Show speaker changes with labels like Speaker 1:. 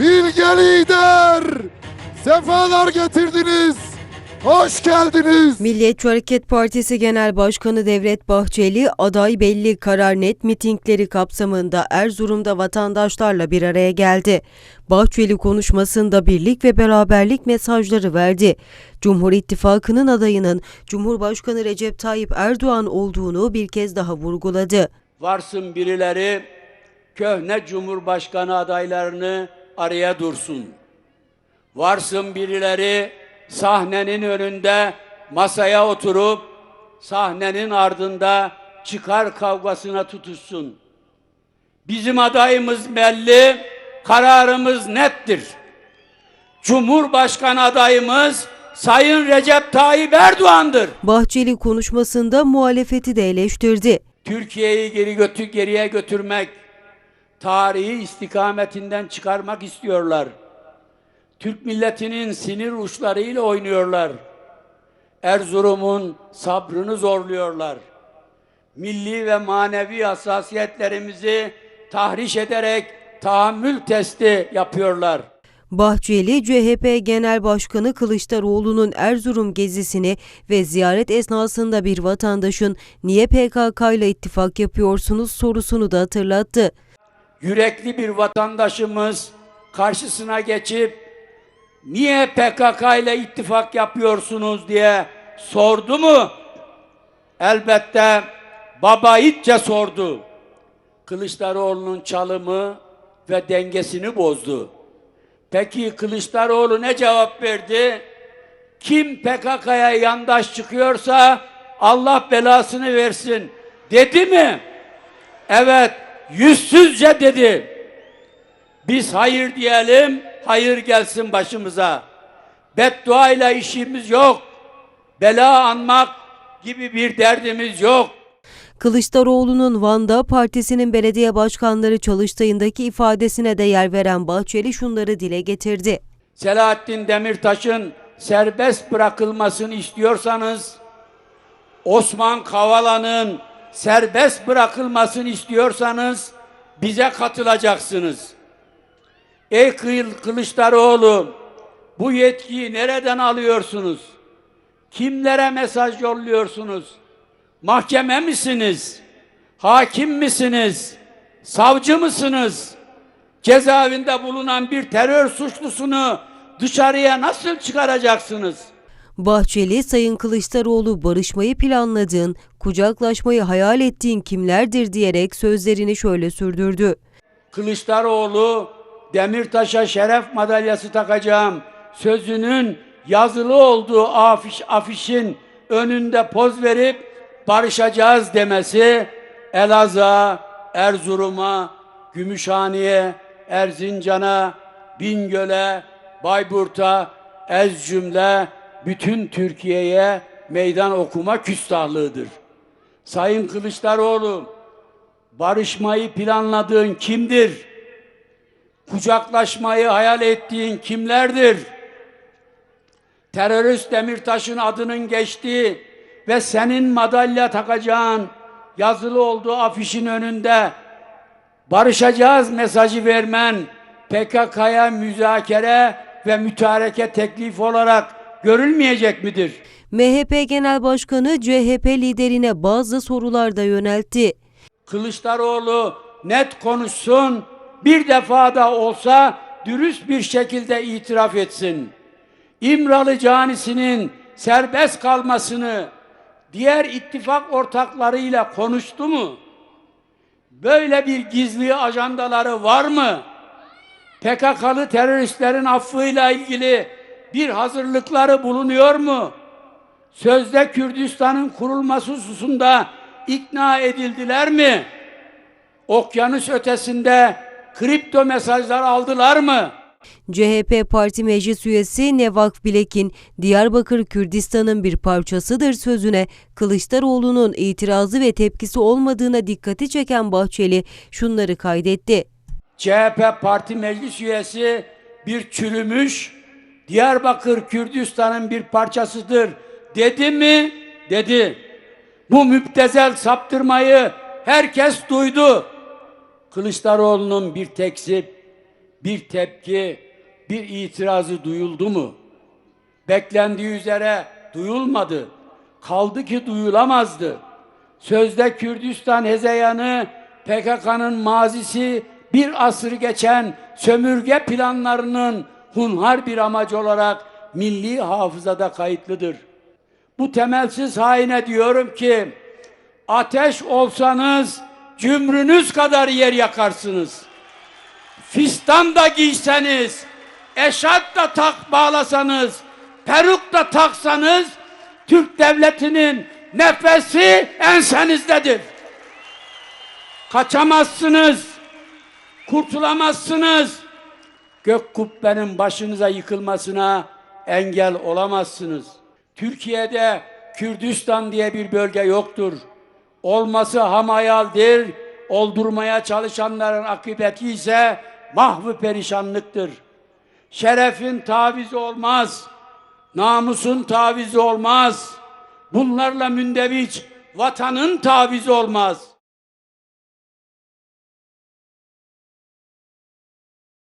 Speaker 1: Bilge lider! Sefalar getirdiniz. Hoş geldiniz.
Speaker 2: Milliyetçi Hareket Partisi Genel Başkanı Devlet Bahçeli, aday belli karar net mitingleri kapsamında Erzurum'da vatandaşlarla bir araya geldi. Bahçeli konuşmasında birlik ve beraberlik mesajları verdi. Cumhur İttifakı'nın adayının Cumhurbaşkanı Recep Tayyip Erdoğan olduğunu bir kez daha vurguladı.
Speaker 3: Varsın birileri köhne cumhurbaşkanı adaylarını araya dursun. Varsın birileri sahnenin önünde masaya oturup sahnenin ardında çıkar kavgasına tutuşsun. Bizim adayımız belli, kararımız nettir. Cumhurbaşkanı adayımız Sayın Recep Tayyip Erdoğan'dır.
Speaker 2: Bahçeli konuşmasında muhalefeti de eleştirdi.
Speaker 3: Türkiye'yi geri götür geriye götürmek, tarihi istikametinden çıkarmak istiyorlar. Türk milletinin sinir uçlarıyla oynuyorlar. Erzurum'un sabrını zorluyorlar. Milli ve manevi hassasiyetlerimizi tahriş ederek tahammül testi yapıyorlar.
Speaker 2: Bahçeli, CHP Genel Başkanı Kılıçdaroğlu'nun Erzurum gezisini ve ziyaret esnasında bir vatandaşın niye PKK ile ittifak yapıyorsunuz sorusunu da hatırlattı.
Speaker 3: Yürekli bir vatandaşımız karşısına geçip niye PKK ile ittifak yapıyorsunuz diye sordu mu? Elbette baba itçe sordu. Kılıçdaroğlu'nun çalımı ve dengesini bozdu. Peki Kılıçdaroğlu ne cevap verdi? Kim PKK'ya yandaş çıkıyorsa Allah belasını versin dedi mi? Evet, yüzsüzce dedi. Biz hayır diyelim, hayır gelsin başımıza. Beddua ile işimiz yok. Bela anmak gibi bir derdimiz yok.
Speaker 2: Kılıçdaroğlu'nun Van'da partisinin belediye başkanları çalıştayındaki ifadesine de yer veren Bahçeli şunları dile getirdi.
Speaker 3: Selahattin Demirtaş'ın serbest bırakılmasını istiyorsanız, Osman Kavala'nın serbest bırakılmasını istiyorsanız bize katılacaksınız. Ey Kılıçdaroğlu, bu yetkiyi nereden alıyorsunuz? Kimlere mesaj yolluyorsunuz? Mahkeme misiniz? Hakim misiniz? Savcı mısınız? cezaevinde bulunan bir terör suçlusunu dışarıya nasıl çıkaracaksınız?
Speaker 2: Bahçeli, Sayın Kılıçdaroğlu barışmayı planladığın, kucaklaşmayı hayal ettiğin kimlerdir diyerek sözlerini şöyle sürdürdü.
Speaker 3: Kılıçdaroğlu Demirtaş'a şeref madalyası takacağım sözünün yazılı olduğu afiş, afişin önünde poz verip barışacağız demesi Elazığ'a, Erzurum'a, Gümüşhane'ye, Erzincan'a, Bingöl'e, Bayburt'a, ez bütün Türkiye'ye meydan okuma küstahlığıdır. Sayın Kılıçdaroğlu, barışmayı planladığın kimdir? Kucaklaşmayı hayal ettiğin kimlerdir? Terörist Demirtaş'ın adının geçtiği ve senin madalya takacağın yazılı olduğu afişin önünde barışacağız mesajı vermen PKK'ya müzakere ve mütareke teklif olarak görülmeyecek midir?
Speaker 2: MHP Genel Başkanı CHP liderine bazı sorular da yöneltti.
Speaker 3: Kılıçdaroğlu net konuşsun, bir defa da olsa dürüst bir şekilde itiraf etsin. İmralı canisinin serbest kalmasını diğer ittifak ortaklarıyla konuştu mu? Böyle bir gizli ajandaları var mı? PKK'lı teröristlerin affıyla ilgili bir hazırlıkları bulunuyor mu? Sözde Kürdistan'ın kurulması hususunda ikna edildiler mi? Okyanus ötesinde kripto mesajlar aldılar mı?
Speaker 2: CHP Parti Meclis Üyesi Nevak Bilek'in Diyarbakır Kürdistan'ın bir parçasıdır sözüne Kılıçdaroğlu'nun itirazı ve tepkisi olmadığına dikkati çeken Bahçeli şunları kaydetti.
Speaker 3: CHP Parti Meclis Üyesi bir çürümüş Diyarbakır Kürdistan'ın bir parçasıdır dedi mi? Dedi. Bu müptezel saptırmayı herkes duydu. Kılıçdaroğlu'nun bir tekzip, bir tepki, bir itirazı duyuldu mu? Beklendiği üzere duyulmadı. Kaldı ki duyulamazdı. Sözde Kürdistan hezeyanı PKK'nın mazisi bir asır geçen sömürge planlarının hunhar bir amacı olarak milli hafızada kayıtlıdır. Bu temelsiz haine diyorum ki ateş olsanız cümrünüz kadar yer yakarsınız. Fistan da giyseniz, eşat da tak bağlasanız, peruk da taksanız Türk devletinin nefesi ensenizdedir. Kaçamazsınız, kurtulamazsınız. Gök kubbenin başınıza yıkılmasına engel olamazsınız. Türkiye'de Kürdistan diye bir bölge yoktur. Olması hamayaldir, oldurmaya çalışanların akıbeti ise mahvı perişanlıktır. Şerefin tavizi olmaz, namusun tavizi olmaz. Bunlarla mündeviç vatanın tavizi olmaz.